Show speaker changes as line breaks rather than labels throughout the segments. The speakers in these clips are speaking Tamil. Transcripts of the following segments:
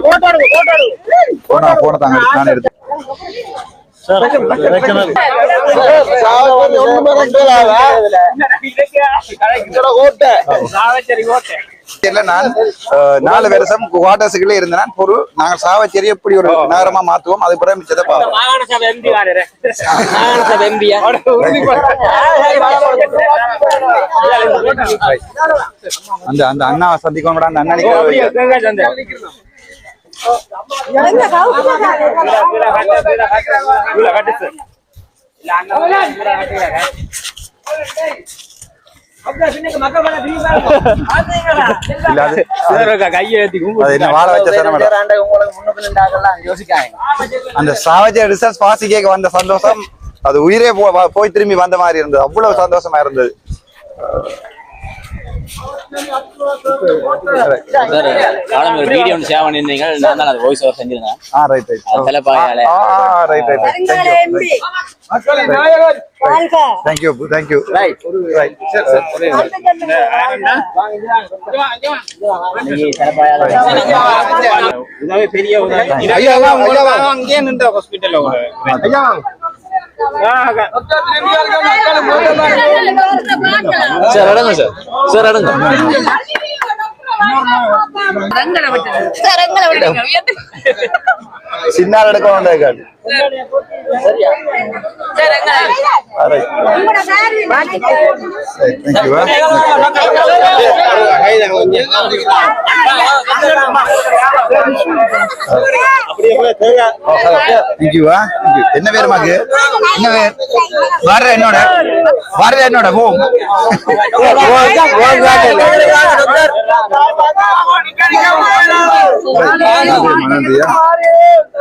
போன போன தாங்க நான் எடுத்து நான் நாலு வருஷம் குவார்டர்ஸுக்குள்ள இருந்தேன் ஒரு நாங்க சாவச்சேரி எப்படி ஒரு நகரமா மாத்துவோம் அது பிறகு மிச்சத்தை அந்த அந்த அண்ணா சந்திக்கணும் அந்த அண்ணனுக்கு அந்த சாவஜ ரிசர்ச் பாசி கேட்க வந்த சந்தோஷம் அது உயிரே போய் திரும்பி வந்த மாதிரி இருந்தது அவ்வளவு சந்தோஷமா இருந்தது
காலம் ஒரு வீடியோ ஒன்று ஷேர் பண்ணியிருந்தீங்க நான் தான் அது வாய்ஸ் ஓவர் செஞ்சிருந்தேன்
ஆ ரைட் ரைட் ஆ ரைட் ரைட் ரைட்
உதவி பெரிய உதவி
ஐயா
அங்கேயே நின்ற ஹாஸ்பிட்டல்ல
ஐயா
சார் அடங்க சார் சார் அடங்க
சின்ன எடுக்க வேண்டாம் தேங்க்யூவா என்ன பேர் மாக்கு என்ன பேர் வர்ற என்னோட வர்ற என்னோட போ நன்றியா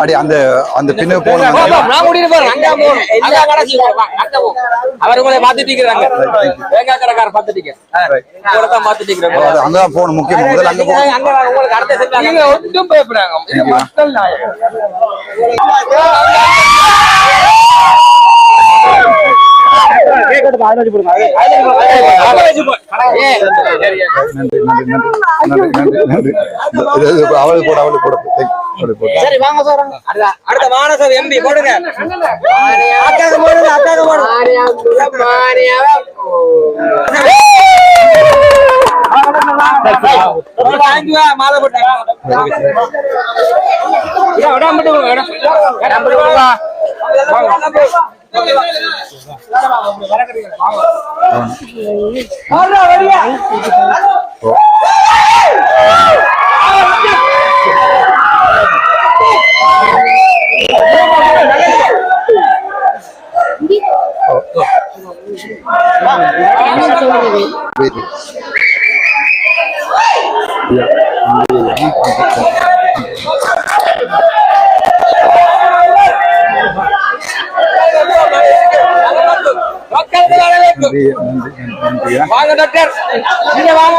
அடி அந்த அந்த பின்னுக்கு போகணும்?
நான் கூட்டிட்டு போறேன். அங்க போகணும் அங்க கடைசி அங்க போ. அவர் உங்களை பாத்துட்டு இருக்கிறாங்க. தேங்காய் கடைக்காரர் பாத்துட்டு உங்களை தான் பாத்துட்டு இருக்கிறாங்க.
அங்கதான் போகணும் முக்கியம். முதல்ல அங்க போகணும்.
அங்க வாங்க, உங்களுக்கு அடுத்த செட் நீங்க ஒன்றும் பயப்படாங்க மக்கள் நாயகம்
நன்றி நன்றி நன்றி நன்றி நன்றி நன்றி இது- இது அவளுக்கு போட அவளுக்கு போட
சரி வாங்க சார் அடுத்த மாணவர் எம்பி போடுங்க. அக்காக்கு போடுங்க அக்காக்கு போடுங்க மாலை Yeah.
நன்றி நன்றி நன்றியா
வாங்க டாக்டர் நீங்க வாங்க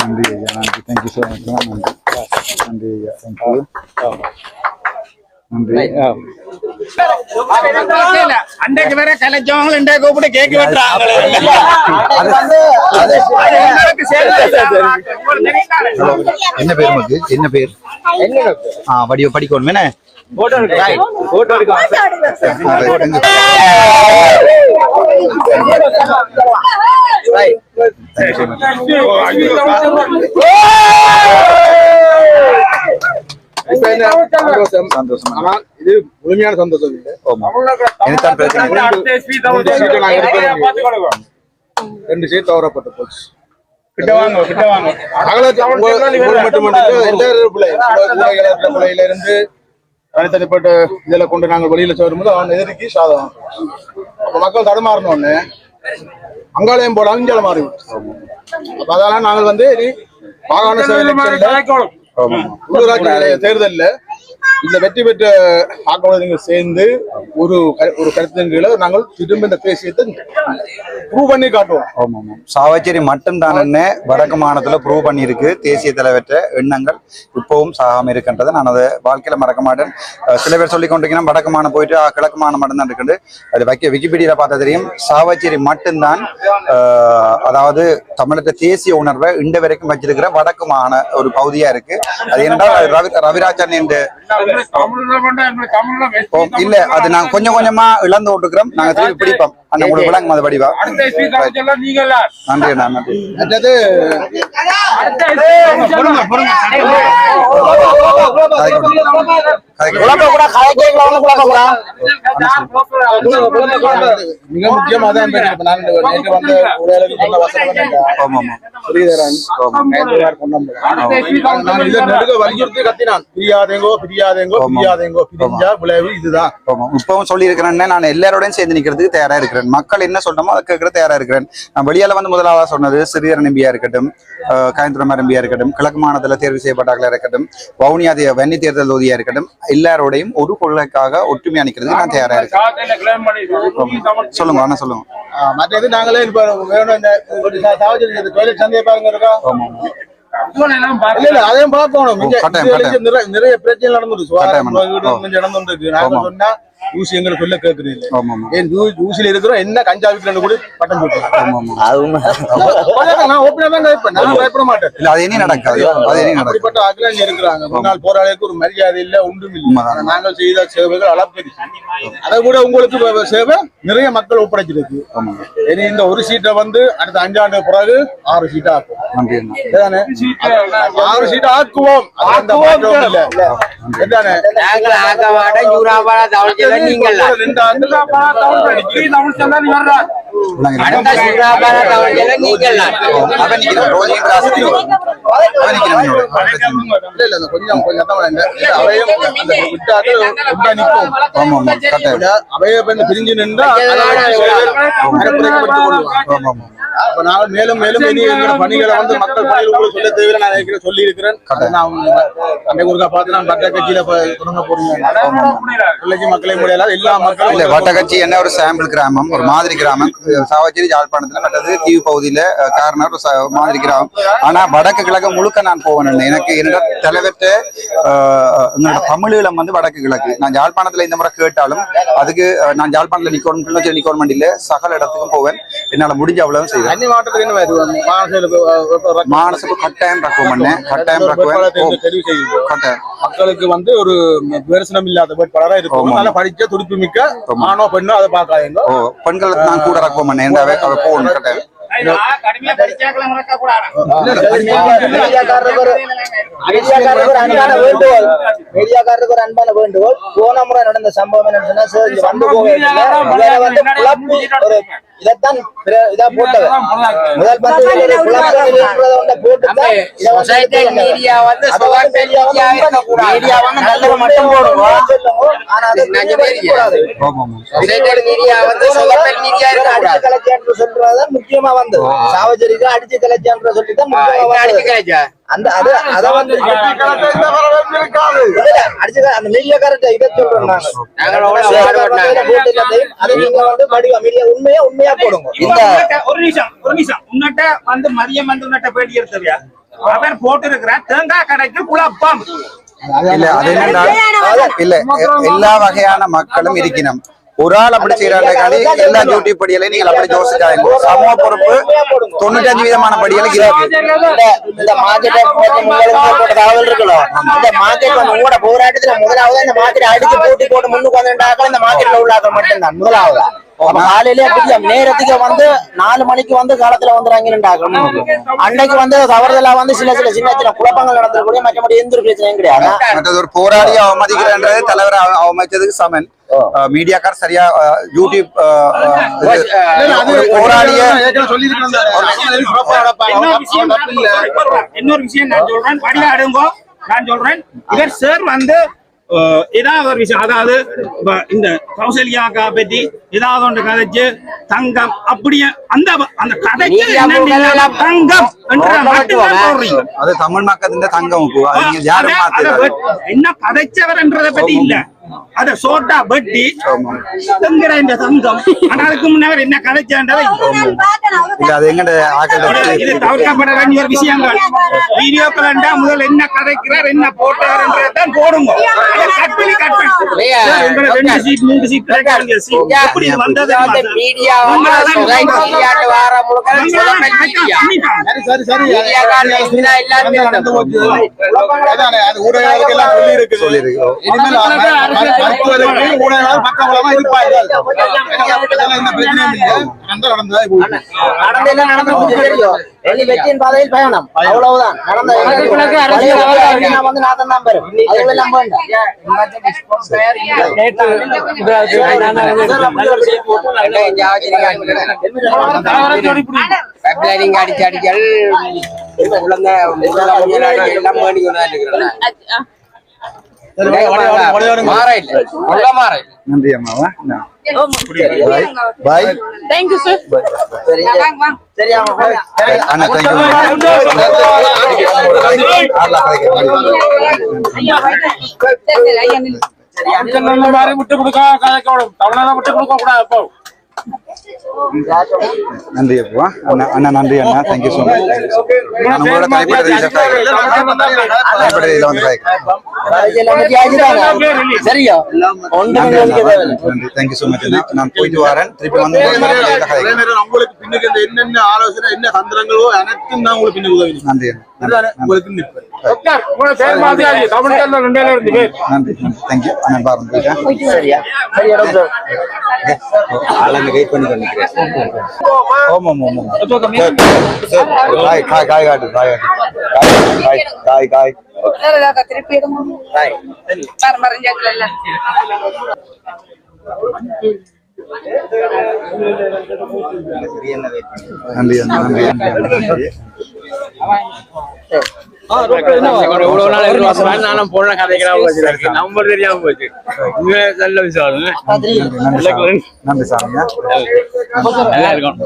நன்றி ஐயா நன்றி தேங்க்யூ ஸோ மச் நன்றி நன்றி ஐயா தேங்க்யூ நன்றி
அன்றைக்கு வேற கலைச்சவங்க இன்றைக்கு கூப்பிட்டு
அது அது என்ன பேர் உனக்கு என்ன பேர்? ஆ வடிவ படிக்கணும். என்ன? சந்தோஷம்.
ஆனால் இது முழுமையான சந்தோஷம் இல்லை. நாங்க. ரெண்டு சீட் தவறப்பட்டு போச்சு. இருந்து தனித்தனிப்பட்ட இதுல கொண்டு நாங்கள் வெளியில சேரும்போது அவன் எதிர்க்கு சாதகம் அப்ப மக்கள் தடுமாறினோடனே அங்காலயம் போல அஞ்சால மாறி அதனால நாங்கள் வந்து எலெக்ஷன்ல உள்ளூராட்சி தேர்தல்ல இந்த வெற்றி பெற்ற ஆக்களோடு சேர்ந்து ஒரு ஒரு கருத்தின் கீழே நாங்கள் திரும்ப இந்த தேசியத்தை ப்ரூவ் பண்ணி காட்டுவோம்.
ஆமாம் ஆமா சாவச்சேரி மட்டும்தானே வடக்கு மாநிலத்துல ப்ரூவ் பண்ணியிருக்கு. தேசிய தலைவற்ற எண்ணங்கள் இப்பவும் சாகாம இருக்கின்றது நான் அதை வாழ்க்கையில மறக்க மாட்டேன். சில பேர் சொல்லி கொண்டிருக்கீங்கன்னா வடக்கு மாநிலம் போயிட்டு கிழக்கு மாநிலம் மட்டும்தான் இருக்குது. அது வைக்க விக்கிபீடியில பார்த்தா தெரியும். சாவச்சேரி மட்டும்தான் அதாவது தமிழக தேசிய உணர்வை இன்று வரைக்கும் வச்சிருக்கிற வடக்கு மாநில ஒரு பகுதியா இருக்கு. அது என்னென்றால் ரவி ரவிராஜன் என்று இல்ல அது நாங்க கொஞ்சம் கொஞ்சமா இழந்து விட்டுக்கிறோம். நாங்க திருப்பி பிடிப்போம். அந்த உங்களுக்கு விளங்கும் அது வடிவா நன்றி அண்ணா நன்றி.
அடுத்தது
கூட கூட.
மிக முக்கியமா தான் நான் நேற்று வந்த பிரியாதேங்கோ பிரியாதேங்கோ. பிரியாதேங்கோ பிரிஞ்சா விளைவு இதுதான்.
இப்பவும் சொல்லி இருக்கிறேன் நான் எல்லாரோடையும் சேர்ந்து நிக்கிறதுக்கு தயாரா இருக்கிறேன். மக்கள் என்ன சொல்றோமோ அதை கேட்கற தயாரா இருக்கிறேன். நான் வெளியால வந்து முதலாவதா சொன்னது சிறியர் நம்பியா இருக்கட்டும் காயந்திரமா நம்பியா இருக்கட்டும் கிழக்கு மாநிலத்துல தேர்வு செய்யப்பட்டார்களா இருக்கட்டும் வவுனியா வன்னி தேர்தல் தொகுதியா இருக்கட்டும் எல்லாரோடையும் ஒரு கொள்கைக்காக ஒற்றுமையா நிக்கிறதுக்கு நான் தயாரா இருக்கேன். சொல்லுங்க அண்ணா சொல்லுங்க.
மற்றது நாங்களே இப்ப வேணும் இந்த சந்தையை பாருங்க இருக்கா?
கட்டாயம்.
நிறைய பிரச்சனை நடந்துருக்கு நடந்துருக்கு நாங்க. சொன்னா ஊசி எங்களை சொல்ல கேக்குறீங்க
ஆமா ஆமா.
ஏன் ஊ- ஊசியில இருக்கிறோம் என்ன கஞ்சா விற்கிறேன்னு கூட பட்டம் சொல்றேன்
ஆமா ஆமா.
அது உண்மை.
நான் ஓப்பனா தான் கேட்பேன் நான் பயப்பட மாட்டேன்.
இல்ல அது இனி நடக்காது. அது
இருக்கிறாங்க. முன்னாள் ஒரு மரியாதை இல்ல ஒன்றும் இல்லை. நாங்கள் செய்த சேவைகள் அளப்பெரி அதை கூட உங்களுக்கு சேவை நிறைய மக்கள் ஒப்படைச்சிருக்கு.
ஆமா.
இனி இந்த ஒரு சீட்டை வந்து அடுத்த அஞ்சாண்டு பிறகு ஆறு சீட்டா? ஆறு சீட்டா ஆக்குவோம். இல்ல. இதுதானே?
நாங்கள் அடுத்த நீங்கள்
அவன் அவன்.
இல்ல இல்ல கொஞ்சம் கொஞ்சம் தான் அவையும் விட்டாக்கள் நிற்கும்
ஆமா ஆமா
அவைய வந்து பிரிஞ்சு நின்றா அப்ப நாங்கள் மேலும் மேலும் இனி எங்களோட பணிகளை வந்து மக்கள் பணிகள் உங்களுக்கு சொல்ல தேவையில்லை நான் ஏற்கனவே சொல்லி இருக்கிறேன் நான் அன்னைக்கு ஒருக்கா பார்த்து நான் பட்ட கட்சியில தொடங்க போறீங்க மக்களே முடியல எல்லா
இல்ல
மக்களும்
வட்டக்கட்சி என்ன ஒரு சாம்பிள் கிராமம் ஒரு மாதிரி கிராமம் சாவச்சேரி யாழ்ப்பாணத்துல மற்றது தீவு பகுதியில காரணம் ஒரு மாதிரி கிராமம். ஆனா வடக்கு கிழக்கு முழுக்க நான் போவேன். எனக்கு என்னோட தலைவர்கிட்ட எங்களோட தமிழீழம் வந்து வடக்கு கிழக்கு. நான் யாழ்ப்பாணத்துல இந்த முறை கேட்டாலும் அதுக்கு நான் யாழ்ப்பாணத்துல நிக்கணும் கிளிநொச்சி நிக்கணும் இல்ல சகல இடத்துக்கும் போவேன். என்னால முடிஞ்ச அவ்வளவு செய்வேன்.
தண்ணி மாவட்டத்துக்கு என்ன
மானசுக்கு கட்டாயம் ரக்குவம் பண்ணேன் கட்டாயம்
தெரிவு
கட்டாயம்
மக்களுக்கு வந்து ஒரு விமர்சனம் இல்லாத வேட்பாளரா இருக்கும். நல்லா படிச்ச துடிப்பு மிக்க. ஆணோ பெண்ணோ அதை பார்க்காதீங்க.
ஓ பெண்கள் நான் கூட ரக்குவம் பண்ணேன் அவ போகணும் கட்டாயம்.
மீடியாக்காரருக்கு ஒரு அன்பான வேண்டுகோள். போன முறை நடந்த சம்பவம் என்னன்னு சொன்னா சார் இங்க வந்து வந்து இதைத்தான் இதா போட்டது. முதல் பந்து வந்து வந்து
மீடியா வந்து
வந்து
மீடியா
வந்து நல்லது மட்டும்
வந்து
சொல்றதுதான் முக்கியமா வந்தது. சாவச்சேரிக்கு அடிச்சு கலைச்சான்ற சொல்லிதான் முக்கியமா
அடிச்சு
வந்தது.
கிடைச்சா
அந்த அது அத வந்து இல்ல, அடிச்சு க- அந்த மீடியா கரெக்ட் இதை சொல்றோம் அதை நீங்க வந்து வடிவா மீடியா உண்மையா உண்மையா போடுங்க. இந்த.
ஒரு நிமிஷம் ஒரு நிமிஷம். உன்னட்ட வந்து மதியம் வந்து உன்னட்ட பேட்டி எடுத்தவியா அவர் போட்டு இருக்கிற தேங்காய் கடைக்கு குழப்பம்
இல்ல அது இல்ல எல்லா வகையான மக்களும் இருக்கணும். ஒரு ஆள் அப்படி செய்யறாங்க எல்லா டியூட்டி படியலையும் நீங்கள் அப்படி யோசிக்காதீங்க. சமூக பொறுப்பு தொண்ணூத்தஞ்சு விதமான படிகளுக்கு இருக்கு.
இந்த- போட்ட தகவல் இருக்கலாம் இந்த மார்க்கெட் வந்து உங்களோட போராட்டத்துல முதலாவது இந்த மார்க்கெட் அடிச்சு போட்டி போட்டு முன்னுக்கு வந்துட்டாக்கள் இந்த மார்க்கெட்ல உள்ளாக்கள் மட்டும்தான். முதலாவது. காலையிலே நேரத்துக்கு வந்து நாலு மணிக்கு வந்து காலத்துல வந்துறாங்க அன்னைக்கு வந்து தவறுதலா வந்து சில சில சின்ன சின்ன குழப்பங்கள் நடந்திருக்கூடிய மற்றபடி எந்த ஒரு பிரச்சனையும் கிடையாது.
ஒரு போராளியை அவமதிக்கிறன்றது தலைவர் அவ- அவமதிச்சதுக்கு சமன். மீடியாக்கார் சரியா யூடியூப்
இன்னொரு விஷயம் நான் சொல்றேன். இன்னொரு விஷயம் நான் சொல்றேன். படியாடுங்கோ. நான் சொல்றேன். இவர் சார் வந்து ஏதாவது ஒரு விஷயம் அதாவது இந்த கௌசல்யாக்கா பற்றி ஏதாவது ஒன்று கதைச்சு தங்கம் அப்படியே அந்த அந்த கதைக்கு தங்கம்
அது தமிழ் மக்கத்தின் தங்கம்
என்ன கதைச்சவர்ன்றத பத்தி இல்ல. அத சோட்டா வெட்டி. தங்குற இந்த தங்கம் ஆனா அதுக்கு முன்னவர் என்ன
இல்ல அது ஆக்கள்
இது தவிர்க்கப்பட வேண்டிய ஒரு விஷயங்கள். வீடியோக்கள் முதல்ல என்ன கதைக்கிறார் என்ன போட்டார்ன்றதான் போடுங்க. அதை கட்
நடந்ததா போகுது.
நடந்து என்ன நடந்து உங்களுக்கு தெரியும். எங்க வெற்றியின் பாதையில் பயணம் அவ்வளவுதான் நடந்த வந்து தான் வேண்டாம்
அடிச்சு அடிச்சல் குழந்தை எல்லாம் வேண்டி கொண்டு தான் இருக்கிறேன் மாற இல்லை உள்ள மாற இல்லை
நன்றி அம்மாவா பாய் பாய்
தேங்க்யூ சார்
அண்ணா ஆர்லா கதைக்கு
விட்டு கொடுக்க கதைக்கணும் தமிழ்நாடு விட்டு கொடுக்க கூடாது
நன்றி அப்பா அண்ணா அண்ணா நன்றி அண்ணா தேங்க்யூ ஸோ மச் நான் உங்களோட தனிப்பட்ட தனிப்பட்ட இதில் வந்து
சரியா
நன்றி
நினைக்க
அண்ணா.
தேவையில்லை
நன்றி தேங்க்யூ ஸோ மச் அண்ணா நான் போயிட்டு வரேன் திருப்பி வந்து
அதே
உங்களோட
நேரம்
தனிப்பட்ட
அதே
இதில் காய்க்கிறேன்.
நேரம் உங்களுக்கு பின்னுக்கு இந்த என்னென்ன ஆலோசனை என்ன தந்திரங்களோ அனைத்தும் தான் உங்களுக்கு பின்னுக்கு உதவி செய்யும்.
நன்றி அண்ணா.
உங்களுக்கு நிற்பது
தமிழ்நாடு ரெண்டு பேர் இருந்து பேர்.
நன்றி நன்றி. தேங்க்யூ அண்ணா பாருங்க போயிட்டேன்
சரியா? சரியா? டாக்டர்?
ஆளுங்க வெயிட் பண்ணி பண்ணிக்கிறேன் ஆமாம் ஆமாம் காய் காய் காய் காட்டு காய் காட்டு. காய் காய் காய்
திருப்பி மறைஞ்சாக்கல
நன்றி நன்றி.
இவ்வளவு நாள் எதிர்பார்த்தா நானும் கதைக்கலாம் போச்சு நம்பர் தெரியாம போச்சு விஷயம்
நன்றி. சாமி.
நல்லா இருக்கும்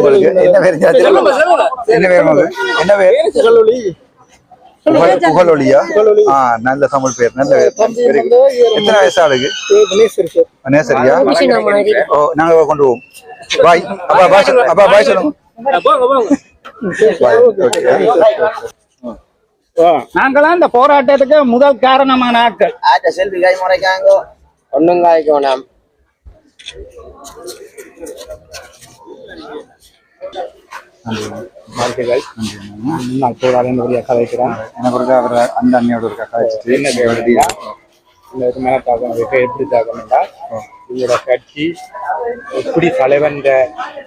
என்ன பேர் என்ன பேர்? என்ன பேர் உங்களுக்கு என்ன பேர் புகழ் புகழொலியா ஆ நல்ல தமிழ் பேர் நல்ல. எத்தனை வயசு ஆளுக்கு நேசரியா ஓ நாங்க கொண்டு போவோம். பாய். அப்பா பாய் அப்பா பாய் சொல்லுங்க.
நாங்களாம் இந்த போராட்டத்துக்கு முதல் காரணமான ஆட்கள்.
ஆட்ட செல்வி கை முறைக்காங்க
ஒண்ணும் காய்க்கணும்.
வாழ்க்கைகள் நான் போராட கதைக்கிறேன்
எனக்கு ஒரு அவர் அந்த அண்ணியோட ஒரு கக்காய்ச்சிட்டு
என்ன தேவையா இந்த தாக்கம் எப்படி கட்சி எப்படி தலைவன்ற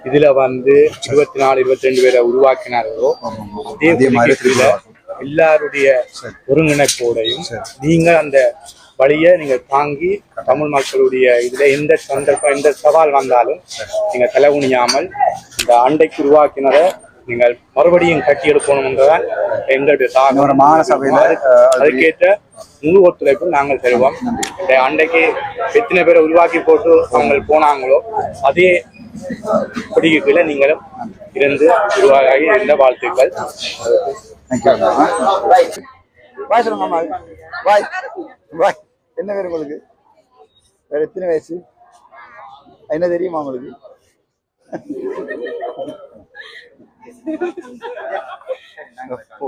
இதுல வந்து இருபத்தி நாலு இருபத்தி ரெண்டு பேரை உருவாக்கினார்களோ அதே
அதே மாதிரி
எல்லாருடைய ஒருங்கிணைப்போடையும் நீங்கள் அந்த வழியை நீங்க தாங்கி தமிழ் மக்களுடைய இதுல எந்த சந்தர்ப்பம் எந்த சவால் வந்தாலும் நீங்க தலை குனியாமல் இந்த அண்டைக்கு உருவாக்கினதை நீங்கள் மறுபடியும் கட்டி எடுக்கணும்ன்றதான் எங்களுடைய தாகம்
ஒரு மாகாண சபையில, அஹ்,
அதுக்கேற்ற முழு ஒத்துழைப்பு நாங்கள் தருவோம். இந்த அண்டைக்கு எத்தனை பேரை உருவாக்கி போட்டு அவங்க போனாங்களோ அதே படிக்கு கீழே நீங்களும் இருந்து உருவாகி இருந்த வாழ்த்துக்கள்.
பாய் சொல்லுங்க பாய் பாய் என்ன பேர் உங்களுக்கு? வேற எத்தனை வயசு? என்ன தெரியுமா உங்களுக்கு? போ.